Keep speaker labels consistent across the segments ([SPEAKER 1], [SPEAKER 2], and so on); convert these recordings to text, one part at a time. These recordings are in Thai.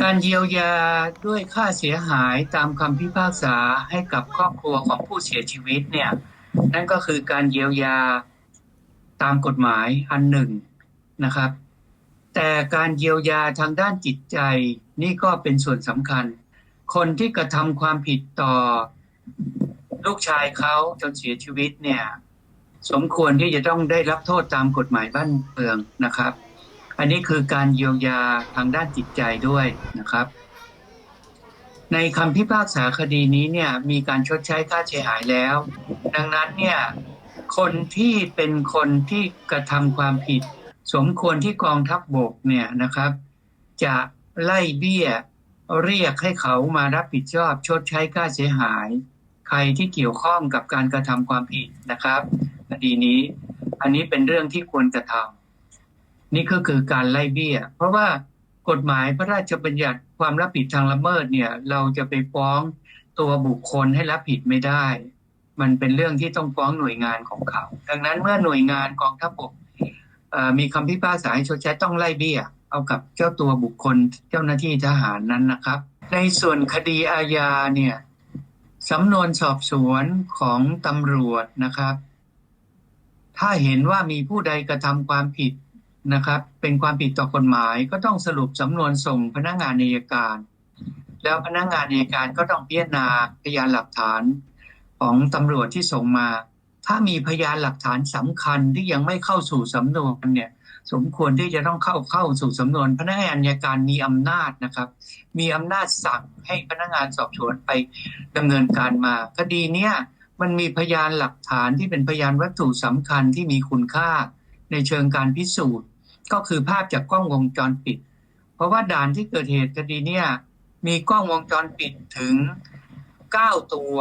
[SPEAKER 1] การเยียวยาด้วยค่าเสียหายตามคำพิพากษาให้กับครอบครัวของผู้เสียชีวิตเนี่ยนั่นก็คือการเยียวยาตามกฎหมายอันหนึ่งนะครับ แต่การเยียวยาทางด้านจิตใจนี่ก็เป็นส่วนสำคัญ คนที่กระทำความผิดต่อลูกชายเขาจนเสียชีวิตเนี่ย สมควรที่จะต้องได้รับโทษตามกฎหมายบ้านเมืองนะครับ อันนี้คือการเยียวยาทางด้านจิตใจด้วยนะครับ ในคำพิพากษาคดีนี้เนี่ยมีการชดใช้ค่าเสียหายแล้ว ดังนั้นเนี่ยคนที่เป็นคนที่กระทำความผิด สมควรที่กองทัพบบกเนี่ยนะครับ จะไล่เบี้ยเรียกให้เขามารับผิดชอบชดใช้ค่าเสียหาย ใครที่เกี่ยวข้องกับการกระทำความผิดนะครับคดีนี้ อันนี้เป็นเรื่องที่ควรกระทำ นี่ก็คือการไล่เบี้ย เพราะว่ากฎหมายพระราชบัญญัติความรับผิดทางละเมิดเนี่ย เราจะไปฟ้องตัวบุคคลให้รับผิดไม่ได้ มันเป็นเรื่องที่ต้องฟ้องหน่วยงานของเขา ดังนั้นเมื่อหน่วยงานกองทัพบกมีคำพิพากษาให้ชดใช้ต้องไล่เบี้ย เอากับเจ้าตัวบุคคลเจ้าหน้าที่ทหารนั้นนะครับ ในส่วนคดีอาญาเนี่ยสำนวนสอบสวนของตำรวจนะครับ ถ้าเห็นว่ามีผู้ใดกระทำความผิด นะครับ เป็นความผิดต่อกฎหมายก็ต้องสรุปสำนวนส่งพนักงานอัยการ แล้วพนักงานอัยการก็ต้องพิจารณาพยานหลักฐานของตำรวจที่ส่งมา ถ้ามีพยานหลักฐานสำคัญที่ยังไม่เข้าสู่สำนวนเนี่ยสมควรที่จะต้องเข้าเข้าสู่สำนวน พนักงานอัยการมีอำนาจนะครับ มีอำนาจสั่งให้พนักงานสอบสวนไปดำเนินการมา คดีเนี้ยมันมีพยานหลักฐานที่เป็นพยานวัตถุสำคัญที่มีคุณค่าในเชิงการพิสูจน์ ก็คือภาพจากกล้องวงจรปิด เพราะว่าด่านที่เกิดเหตุคดีเนี้ยมีกล้องวงจรปิดถึง 9 ตัว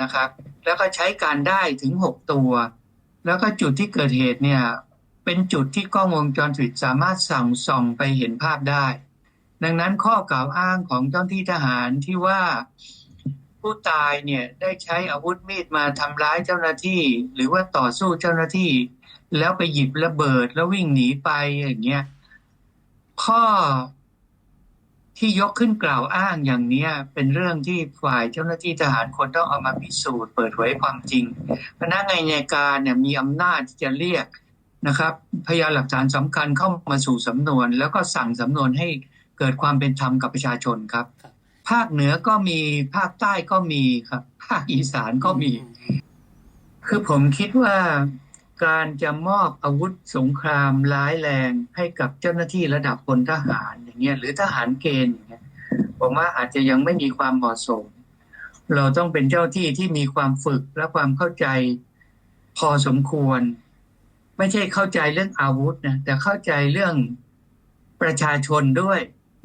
[SPEAKER 1] นะครับ แล้วก็ใช้การได้ถึง 6 ตัว แล้วก็จุดที่เกิดเหตุเนี่ยเป็นจุดที่กล้องวงจรปิดสามารถส่องส่องไปเห็นภาพได้ ดังนั้นข้อกล่าวอ้างของเจ้าหน้าที่ทหารที่ว่า ผู้ตายเนี่ยได้ใช้อาวุธมีดมาทำร้ายเจ้าหน้าที่ หรือว่าต่อสู้เจ้าหน้าที่ แล้วไปหยิบระเบิดแล้ววิ่งหนีไปอย่างเงี้ยข้อที่ยกขึ้นกล่าวอ้างอย่างเนี้ย เป็นเรื่องที่ฝ่ายเจ้าหน้าที่ทหารควรต้องเอามาพิสูจน์เปิดเผยความจริงพนักงานอัยการเนี่ยมีอำนาจที่จะเรียกนะครับ พยานหลักฐานสำคัญเข้ามาสู่สำนวน แล้วก็สั่งสำนวนให้เกิดความเป็นธรรมกับประชาชนครับ ภาคเหนือก็มีภาคใต้ก็มีครับ ภาคอีสานก็มี คือผมคิดว่าการจะมอบอาวุธสงครามร้ายแรงให้กับเจ้าหน้าที่ระดับพลทหารอย่างเงี้ยหรือทหารเกณฑ์อย่างเงี้ยผมว่าอาจจะยังไม่มีความเหมาะสม เราต้องเป็นเจ้าที่ที่มีความฝึกและความเข้าใจพอสมควร ไม่ใช่เข้าใจเรื่องอาวุธนะแต่เข้าใจเรื่องประชาชนด้วย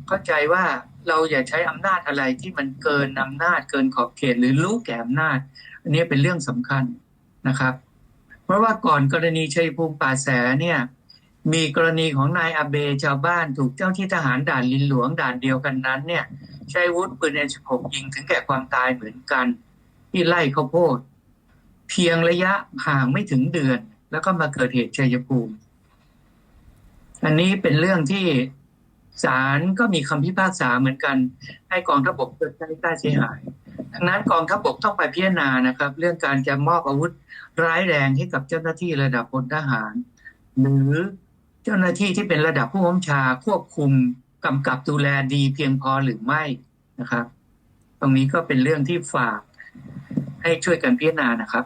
[SPEAKER 1] เข้าใจว่า เราอย่าใช้อำนาจอะไรที่มันเกินอำนาจเกินขอบเขตหรือรู้แก่อำนาจ อันนี้เป็นเรื่องสำคัญนะครับ เพราะว่าก่อนกรณีชัยภูมิป่าแสเนี่ยมีกรณีของนายอาเบชาวบ้านถูกเจ้าที่ทหารด่านลินหลวงด่านเดียวกันนั้น เนี่ย ใช้วุธปืน M16 ยิงถึงแก่ความตายเหมือนกัน ที่ไล่ข้าวโพด เพียงระยะห่างไม่ถึงเดือน แล้วก็มาเกิดเหตุชัยภูมิ อันนี้เป็นเรื่องที่ ศาลก็มีคำพิพากษาเหมือนกัน ให้กองทัพบกชดใช้ค่าเสียหายดังนั้นกองทัพบกต้องไปพิจารณานะครับ เรื่องการจะมอบอาวุธร้ายแรงให้กับเจ้าหน้าที่ระดับพลทหาร หรือเจ้าหน้าที่ที่เป็นระดับผู้บัญชาควบคุมกำกับดูแลดีเพียงพอหรือไม่นะครับ ตรงนี้ก็เป็นเรื่องที่ฝากให้ช่วยกันพิจารณานะครับ